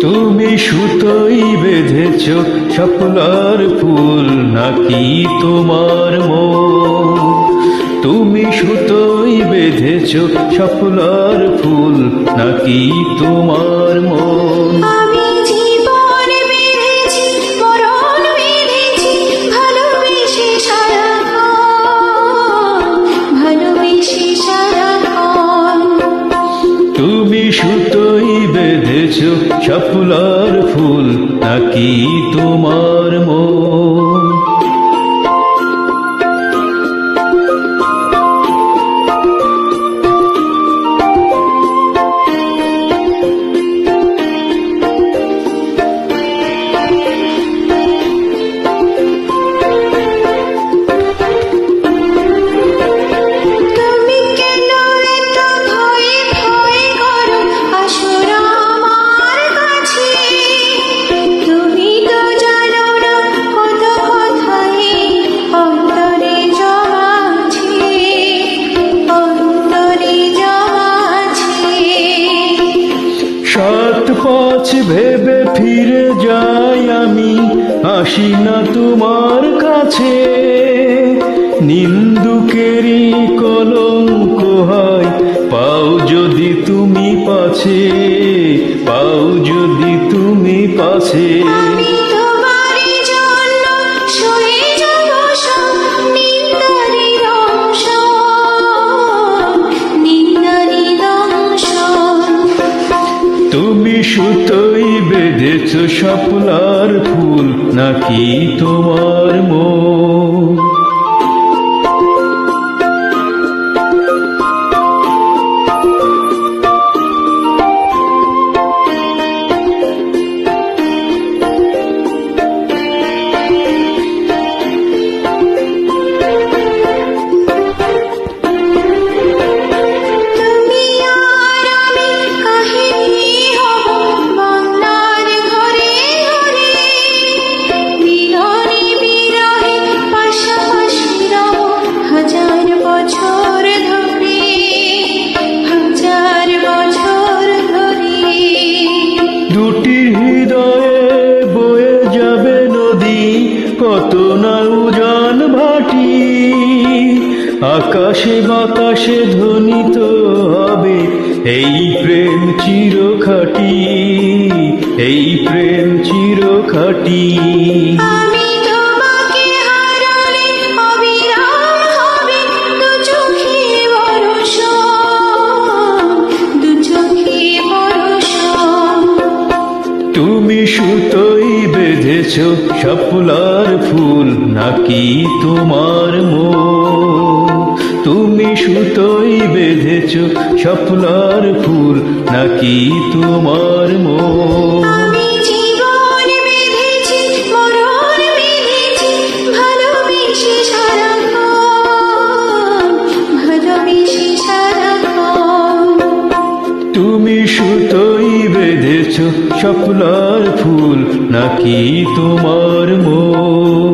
তুমি সুতোই বেঁধেছ সফলার ফুল নাকি তোমার মন? তুমি সুতোই বেঁধেছ সফলার ফুল নাকি তোমার মন? তুমি সুতোই বেঁধেছ সফলার ফুল নাকি তোমার মন? সাত পথ ভেবে ফিরে যাই আমি, আসি না তোমার কাছে। নিন্দুকেরই কলঙ্ক হয়, পাও যদি তুমি পাছে, পাও যদি তুমি পাছে। তুমি সুতোই বেঁধেছ স্বপ্নার ফুল নাকি তোমার মন? যাবে নদী, কত না উজান ভাটি। আকাশে বাতাসে ধ্বনিত হবে এই প্রেম চিরখাটি, এই প্রেম চিরখাটি। সফলার ফুল নাকি তোমার মো তুমি সুতোই বেঁধেছ সফলার ফুল নাকি তোমার সারাক্ষণ তুমি সুতোই বেঁধেছ সফলার ফুল নাকি তোমার মন?